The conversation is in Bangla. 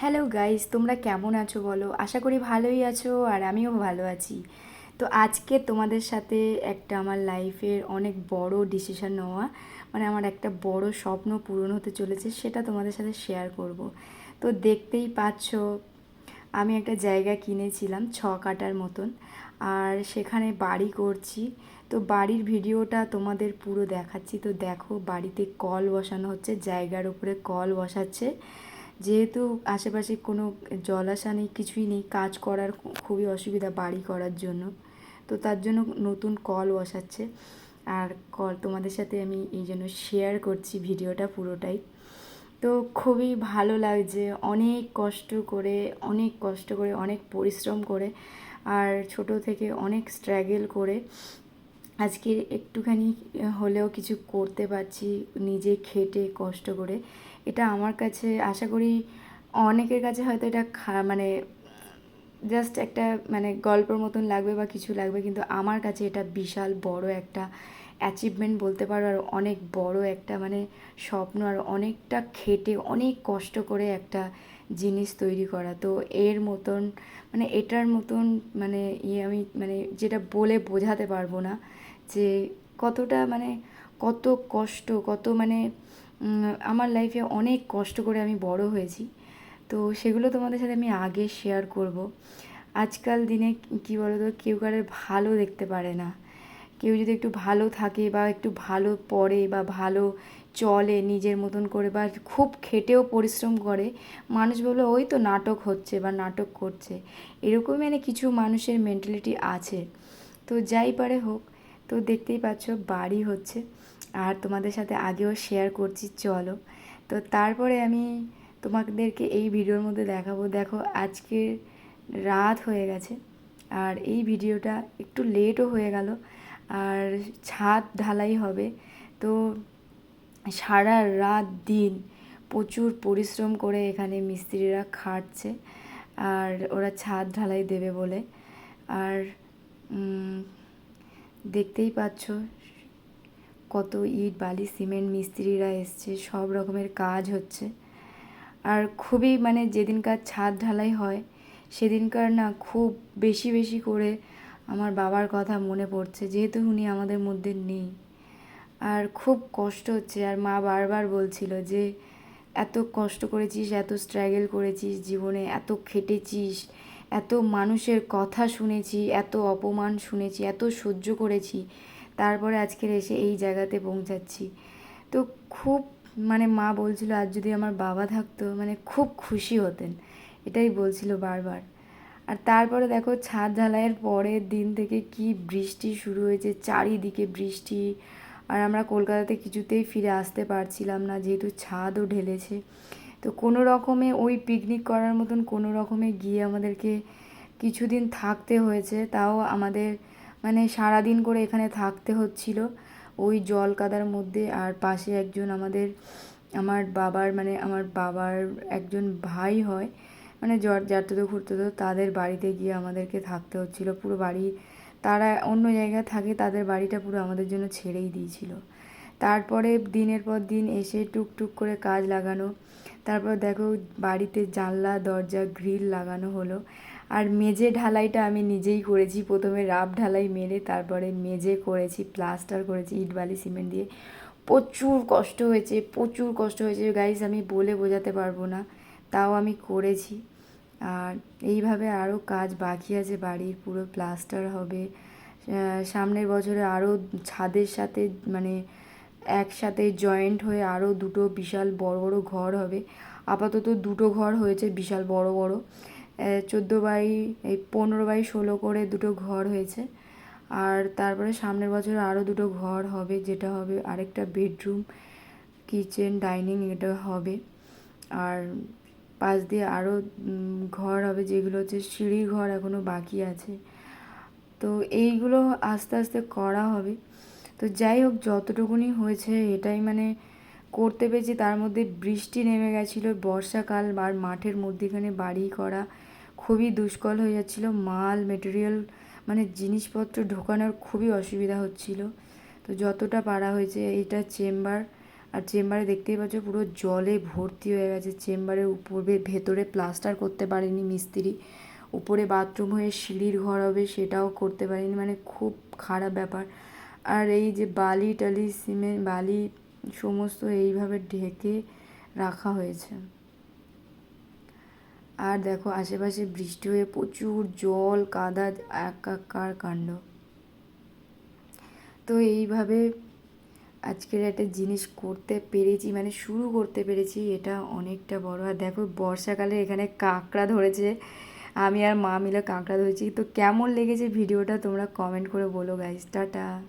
হ্যালো গাইস তোমরা কেমন আছো বলো? আশা করি ভালোই আছো আর আমিও ভালো আছি। তো আজকে তোমাদের সাথে একটা আমার লাইফের অনেক বড় ডিসিশন নেওয়া মানে আমার একটা বড় স্বপ্ন পূরণ হতে চলেছে সেটা তোমাদের সাথে শেয়ার করব। তো দেখতেই পাচ্ছ, আমি একটা জায়গা কিনেছিলাম ছ কাটার মতন আর সেখানে বাড়ি করছি। তো বাড়ির ভিডিওটা তোমাদের পুরো দেখাচ্ছি। তো দেখো, বাড়িতে কল বসানো হচ্ছে, জায়গার উপরে কল বসাচ্ছে। যেহেতু আশেপাশে কোনো জলাশয় নেই, কিছুই নেই, কাজ করার খুবই অসুবিধা বাড়ি করার জন্য। তো তার জন্য নতুন কল বসাচ্ছে। আর কল, তোমাদের সাথে আমি এই জন্য শেয়ার করছি ভিডিওটা পুরোটাই। তো খুবই ভালো লাগছে, অনেক কষ্ট করে, অনেক কষ্ট করে, অনেক পরিশ্রম করে, আর ছোট থেকে অনেক স্ট্রাগল করে আজকে একটুখানি হলেও কিছু করতে পারছি, নিজে খেটে কষ্ট করে। এটা আমার কাছে, আশা করি অনেকের কাছে হয়তো এটা মানে জাস্ট একটা মানে গল্পের মতন লাগবে বা কিছু লাগবে, কিন্তু আমার কাছে এটা বিশাল বড় একটা অ্যাচিভমেন্ট বলতে পারো, আর অনেক বড় একটা মানে স্বপ্ন, আর অনেকটা খেটে, অনেক কষ্ট করে একটা জিনিস তৈরি করা। তো এর মতন মানে এটার মতন মানে ইয়ে আমি মানে যেটা বলে বোঝাতে পারব না যে কতটা মানে কত কষ্ট, কত মানে আমার লাইফে অনেক কষ্ট করে আমি বড় হয়েছি। তো সেগুলো তোমাদের সাথে আমি আগে শেয়ার করব। আজকাল দিনে কী বলো তো কেউ কারোর ভালো দেখতে পারে না। কেউ যদি একটু ভালো থাকে বা একটু ভালো পড়ে বা ভালো চলে নিজের মতন করে বা খুব খেটেও পরিশ্রম করে, মানুষ বলে ওই তো নাটক হচ্ছে বা নাটক করছে। এরকমই মানে কিছু মানুষের মেন্টালিটি আছে। তো যাই পারে হোক, তো দেখতেই পাচ্ছ বাড়ি হচ্ছে। আর তোমাদের সাথে আগেও শেয়ার করছি, চলো। তো তারপরে আমি তোমাদেরকে এই ভিডিওর মধ্যে দেখাবো। দেখো, আজকে রাত হয়ে গেছে আর এই ভিডিওটা একটু লেটও হয়ে গেল আর ছাদ ঢালাই হবে। তো সারা রাত দিন প্রচুর পরিশ্রম করে এখানে মিস্ত্রিরা খাটছে আর ওরা ছাদ ঢালাই দেবে বলে। আর দেখতেই পাচ্ছ কত ইট, বালি, সিমেন্ট, মিস্ত্রিরা এসছে, সব রকমের কাজ হচ্ছে। আর খুবই মানে যেদিনকার ছাদ ঢালাই হয়, সেদিনকার না খুব বেশি বেশি করে আমার বাবার কথা মনে পড়ছে, যেহেতু উনি আমাদের মধ্যে নেই। আর খুব কষ্ট হচ্ছে, আর মা বারবার বলছিল যে, এত কষ্ট করেছিস, এত স্ট্রাগল করেছিস জীবনে, এত খেটেছিস, এত মানুষের কথা শুনেছি, এত অপমান শুনেছি, এত সহ্য করেছি তারপরে আজকের এসে এই জায়গাতে পৌঁছাচ্ছি। তো খুব মানে মা বলছিল, আজ যদি আমার বাবা থাকতো মানে খুব খুশি হতেন। এটাই বলছিল বারবার। আর তারপরে দেখো ছাদ ঢালাইয়ের পরের দিন থেকে কি বৃষ্টি শুরু হয়েছে, চারিদিকে বৃষ্টি। আর আমরা কলকাতাতে কিছুতেই ফিরে আসতে পারছিলাম না, যেহেতু ছাদও ঢেলেছে। তো কোনো রকমে ওই পিকনিক করার মতন কোনো রকমে গিয়ে আমাদেরকে কিছুদিন থাকতে হয়েছে, তাও আমাদের মানে সারাদিন করে এখানে থাকতে হচ্ছিল। ওই জল কাদার মধ্যে আর পাশে একজন আমাদের, আমার বাবার মানে আমার বাবার একজন ভাই হয় মানে জ্বর ঘুরতে তো তাদের বাড়িতে গিয়ে আমাদেরকে থাকতে হচ্ছিল। পুরো বাড়ি, তারা অন্য জায়গায় থাকে, তাদের বাড়িটা পুরো আমাদের জন্য ছেড়েই দিয়েছিল। তারপরে দিনের পর দিন এসে টুকটুক করে কাজ লাগানো, তারপর দেখো বাড়িতে জানলা, দরজা, গ্রিল লাগানো হলো। আর মেঝে ঢালাইটা আমি নিজেই করেছি। প্রথমে রাব ঢালাই মেরে তারপরে মেঝে করেছি, প্লাস্টার করেছি ইট বালি সিমেন্ট দিয়ে। প্রচুর কষ্ট হয়েছে, প্রচুর কষ্ট হয়েছে। গাইজ আমি বলে বোঝাতে পারব না, তাও আমি করেছি। আর এইভাবে আরও কাজ বাকি আছে বাড়ির, পুরো প্লাস্টার হবে। সামনের বছরে আরও ছাদের সাথে মানে একসাথে জয়েন্ট হয়ে আরও দুটো বিশাল বড় বড় ঘর হবে। আপাতত দুটো ঘর হয়েছে বিশাল বড় বড়। চোদ্দ বাই, এই পনেরো বাই ষোলো করে দুটো ঘর হয়েছে। আর তারপরে সামনের বছর আরও দুটো ঘর হবে, যেটা হবে আরেকটা বেডরুম, কিচেন, ডাইনিং এটা হবে। আর পাশ দিয়ে আরও ঘর হবে যেগুলো হচ্ছে সিঁড়ি ঘর এখনও বাকি আছে। তো এইগুলো আস্তে আস্তে করা হবে। তো যাই হোক, যতটুকুনি হয়েছে এটাই মানে করতে পেরেছি, তার মধ্যে বৃষ্টি নেমে গেছিল, বর্ষাকাল আর মাঠের মধ্যেখানে বাড়ি করা খুবই দুষ্কল হয়ে যাচ্ছিল, মাল মেটেরিয়াল মানে জিনিসপত্র ঢোকানোর খুবই অসুবিধা হচ্ছিল। তো যতটা পারা হয়েছে, এইটা চেম্বার, আর চেম্বারে দেখতেই পাচ্ছ পুরো জলে ভর্তি হয়ে গেছে চেম্বারের উপরে, ভেতরে প্লাস্টার করতে পারেনি মিস্ত্রি, উপরে বাথরুম হয়ে সিঁড়ির ঘর হবে সেটাও করতে পারেনি মানে খুব খারাপ ব্যাপার। আর এই যে বালি টালি সিমেন্ট বালি সমস্ত এইভাবে ঢেকে রাখা হয়েছে। আর দেখো, আশেপাশে বৃষ্টি হয়ে প্রচুর জল, কাদা একাকার কাণ্ড। তো এইভাবে আজকের একটা জিনিস করতে পেরেছি মানে শুরু করতে পেরেছি, এটা অনেকটা বড়। আর দেখো, বর্ষাকালে এখানে কাঁকড়া ধরেছে। আমি আর মা মিলে কাঁকড়া ধরেছি। তো কেমন লেগেছে ভিডিওটা তোমরা কমেন্ট করে বলো গাইস টাটা।